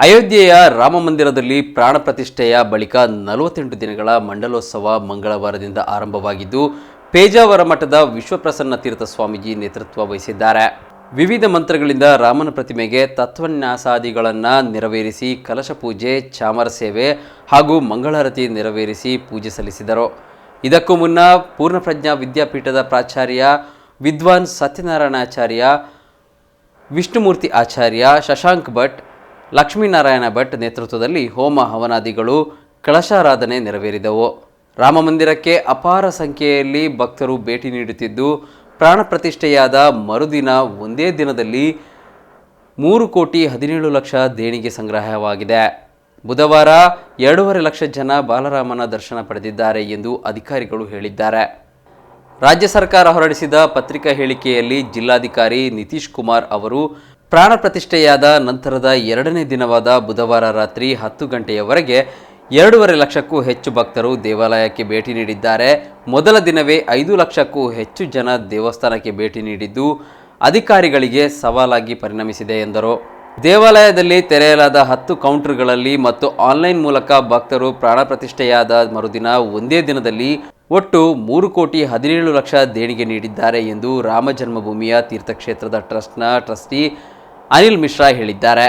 ಅಯೋಧ್ಯೆಯ ರಾಮ ಮಂದಿರದಲ್ಲಿ ಪ್ರಾಣ ಪ್ರತಿಷ್ಠೆಯ ಬಳಿಕ ನಲವತ್ತೆಂಟು ದಿನಗಳ ಮಂಡಲೋತ್ಸವ ಮಂಗಳವಾರದಿಂದ ಆರಂಭವಾಗಿದ್ದು, ಪೇಜಾವರ ಮಠದ ವಿಶ್ವಪ್ರಸನ್ನ ತೀರ್ಥ ಸ್ವಾಮೀಜಿ ನೇತೃತ್ವ ವಹಿಸಿದ್ದಾರೆ. ವಿವಿಧ ಮಂತ್ರಗಳಿಂದ ರಾಮನ ಪ್ರತಿಮೆಗೆ ತತ್ವನ್ಯಾಸಾದಿಗಳನ್ನು ನೆರವೇರಿಸಿ ಕಲಶ ಪೂಜೆ, ಚಾಮರ ಸೇವೆ ಹಾಗೂ ಮಂಗಳಾರತಿ ನೆರವೇರಿಸಿ ಪೂಜೆ ಸಲ್ಲಿಸಿದರು. ಇದಕ್ಕೂ ಮುನ್ನ ಪೂರ್ಣಪ್ರಜ್ಞಾ ವಿದ್ಯಾಪೀಠದ ಪ್ರಾಚಾರ್ಯ, ವಿದ್ವಾನ್ ಸತ್ಯನಾರಾಯಣಾಚಾರ್ಯ, ವಿಷ್ಣುಮೂರ್ತಿ ಆಚಾರ್ಯ, ಶಶಾಂಕ್ ಭಟ್ ಲಕ್ಷ್ಮೀನಾರಾಯಣ ಭಟ್ ನೇತೃತ್ವದಲ್ಲಿ ಹೋಮ ಹವನಾದಿಗಳು ಕಳಶಾರಾಧನೆ ನೆರವೇರಿದವು. ರಾಮ ಮಂದಿರಕ್ಕೆ ಅಪಾರ ಸಂಖ್ಯೆಯಲ್ಲಿ ಭಕ್ತರು ಭೇಟಿ ನೀಡುತ್ತಿದ್ದು, ಪ್ರಾಣ ಪ್ರತಿಷ್ಠೆಯಾದ ಮರುದಿನ ಒಂದೇ ದಿನದಲ್ಲಿ ಮೂರು ಕೋಟಿ ಹದಿನೇಳು ಲಕ್ಷ ದೇಣಿಗೆ ಸಂಗ್ರಹವಾಗಿದೆ. ಬುಧವಾರ ಎರಡೂವರೆ ಲಕ್ಷ ಜನ ಬಾಲರಾಮನ ದರ್ಶನ ಪಡೆದಿದ್ದಾರೆ ಎಂದು ಅಧಿಕಾರಿಗಳು ಹೇಳಿದ್ದಾರೆ. ರಾಜ್ಯ ಸರ್ಕಾರ ಹೊರಡಿಸಿದ ಪತ್ರಿಕಾ ಹೇಳಿಕೆಯಲ್ಲಿ ಜಿಲ್ಲಾಧಿಕಾರಿ ನಿತೀಶ್ ಕುಮಾರ್ ಅವರು ಪ್ರಾಣ ಪ್ರತಿಷ್ಠೆಯಾದ ನಂತರದ ಎರಡನೇ ದಿನವಾದ ಬುಧವಾರ ರಾತ್ರಿ ಹತ್ತು ಗಂಟೆಯವರೆಗೆ ಎರಡೂವರೆ ಲಕ್ಷಕ್ಕೂ ಹೆಚ್ಚು ಭಕ್ತರು ದೇವಾಲಯಕ್ಕೆ ಭೇಟಿ ನೀಡಿದ್ದಾರೆ. ಮೊದಲ ದಿನವೇ ಐದು ಲಕ್ಷಕ್ಕೂ ಹೆಚ್ಚು ಜನ ದೇವಸ್ಥಾನಕ್ಕೆ ಭೇಟಿ ನೀಡಿದ್ದು ಅಧಿಕಾರಿಗಳಿಗೆ ಸವಾಲಾಗಿ ಪರಿಣಮಿಸಿದೆ ಎಂದರು. ದೇವಾಲಯದಲ್ಲಿ ತೆರೆಯಲಾದ ಹತ್ತು ಕೌಂಟರ್ಗಳಲ್ಲಿ ಮತ್ತು ಆನ್ಲೈನ್ ಮೂಲಕ ಭಕ್ತರು ಪ್ರಾಣ ಪ್ರತಿಷ್ಠೆಯಾದ ಮರುದಿನ ಒಂದೇ ದಿನದಲ್ಲಿ ಒಟ್ಟು ಮೂರು ಕೋಟಿ ಹದಿನೇಳು ಲಕ್ಷ ದೇಣಿಗೆ ನೀಡಿದ್ದಾರೆ ಎಂದು ರಾಮ ಜನ್ಮಭೂಮಿಯ ತೀರ್ಥಕ್ಷೇತ್ರದ ಟ್ರಸ್ಟ್ನ ಟ್ರಸ್ಟಿ ಅನಿಲ್ ಮಿಶ್ರಾ ಹೇಳಿದ್ದಾರೆ.